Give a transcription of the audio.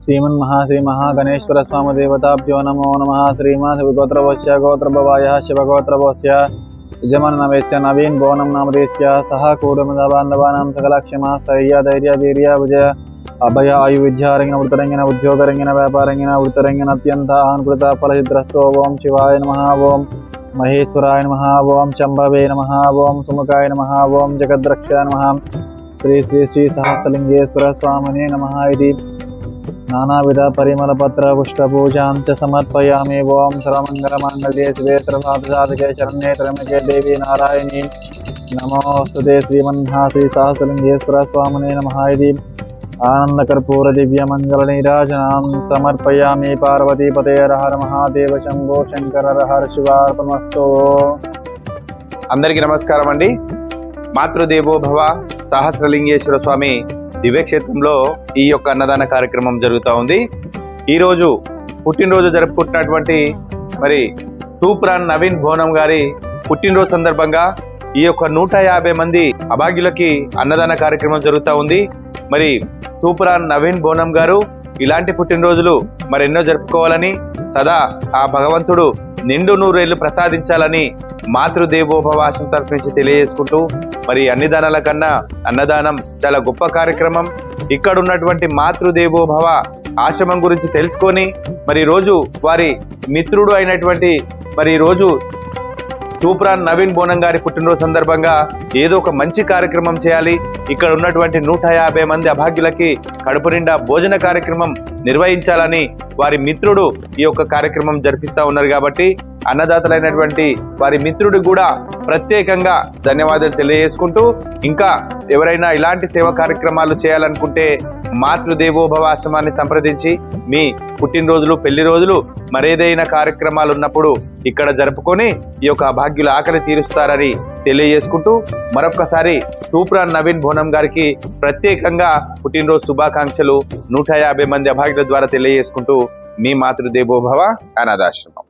శ్రీమన్ మహాశ్రీ మహాగణేశ్వర స్వామి దేవతాభ్యో నమో నమ. శ్రీమాన్ గోత్రవశ్య గోత్రభవాయ శివగోత్రవశ్య యజమానవేశ్య నవీన్ భువనం నామదేశ్య సహ కూడమదాబాంధవానాం సకలక్షమా స్థైర్య ధైర్య వీర్య విజయ అభయ ఆయు విద్యారంగిన వృతరంగిన ఉద్యోగరంగిన వ్యాపారంగిన వృతరంగిన అత్యంత అనుకృత ఫలసిద్రస్తో ఓం శివాయ నమ ఓం మహేశ్వరాయ నమ ఓం చంబవే నమ ఓం సుముఖాయ నమ ఓం జగద్రక్షాయ నమ. శ్రీ శ్రీ శ్రీ సహస్రలింగేశ్వర స్వామినే నమ ఇది. నానావిధ పరిమళ పత్ర పుష్ప పూజాం చ సమర్పయామి ఓం సర్వమంగళ మాంగళ్యే శివే శరణ్యే త్రయంబకే దేవి నారాయణి నమోస్తుతే శ్రీమన్హాసి సహస్రలింగేశ్వర స్వామినే నమ ఇది ఆనందకర్పూర దివ్యమంగళ నీరాజనాం సమర్పయామి పార్వతీపతే హర మహాదేవ శంభో శంకర హర శివార్పణమస్తో అందరికీ నమస్కారం అండి మాతృదేవో భవ సహస్రలింగేశ్వర స్వామి దివ్యక్షేత్రంలో ఈ యొక్క అన్నదాన కార్యక్రమం జరుగుతూ ఉంది. ఈరోజు పుట్టినరోజు జరుపుకుంటున్నటువంటి మరి తూప్రాన్ నవీన్ భోనం గారి పుట్టినరోజు సందర్భంగా ఈ యొక్క నూట యాభై మంది అభాగ్యులకి అన్నదాన కార్యక్రమం జరుగుతూ ఉంది. మరి తూపురాన్ నవీన్ బోనం గారు ఇలాంటి పుట్టినరోజులు మరెన్నో జరుపుకోవాలని సదా ఆ భగవంతుడు నిండు నూరేళ్ళు ప్రసాదించాలని మాతృదేవోపవాసం తరఫు నుంచి తెలియజేసుకుంటూ మరి అన్ని దానాల కన్నా అన్నదానం చాలా గొప్ప కార్యక్రమం. ఇక్కడ ఉన్నటువంటి మాతృదేవోభవ ఆశ్రమం గురించి తెలుసుకొని మరి రోజు వారి మిత్రుడు అయినటువంటి మరి రోజు తూప్రాన్ నవీన్ బోనం గారి పుట్టినరోజు సందర్భంగా ఏదో ఒక మంచి కార్యక్రమం చేయాలి. ఇక్కడ ఉన్నటువంటి నూట యాభై మంది అభాగ్యులకి కడుపు నిండా భోజన కార్యక్రమం నిర్వహించాలని వారి మిత్రుడు ఈ యొక్క కార్యక్రమం జరిపిస్తా ఉన్నారు కాబట్టి అన్నదాతలైనటువంటి వారి మిత్రుడికి కూడా ప్రత్యేకంగా ధన్యవాదాలు తెలియజేసుకుంటూ ఇంకా ఎవరైనా ఇలాంటి సేవా కార్యక్రమాలు చేయాలనుకుంటే మాతృదేవోభవ ఆశ్రమాన్ని సంప్రదించి మీ పుట్టినరోజులు పెళ్ళి రోజులు మరేదైనా కార్యక్రమాలు ఉన్నప్పుడు ఇక్కడ జరుపుకొని ఈ యొక్క అభాగ్యుల ఆకలి తీరుస్తారని తెలియజేసుకుంటూ మరొకసారి తూప్రాన్ నవీన్ భోనం గారికి ప్రత్యేకంగా పుట్టినరోజు శుభాకాంక్షలు నూట యాభై మంది అభాగ్యుల ద్వారా తెలియజేసుకుంటూ మీ మాతృదేవోభవ అనాథాశ్రమం.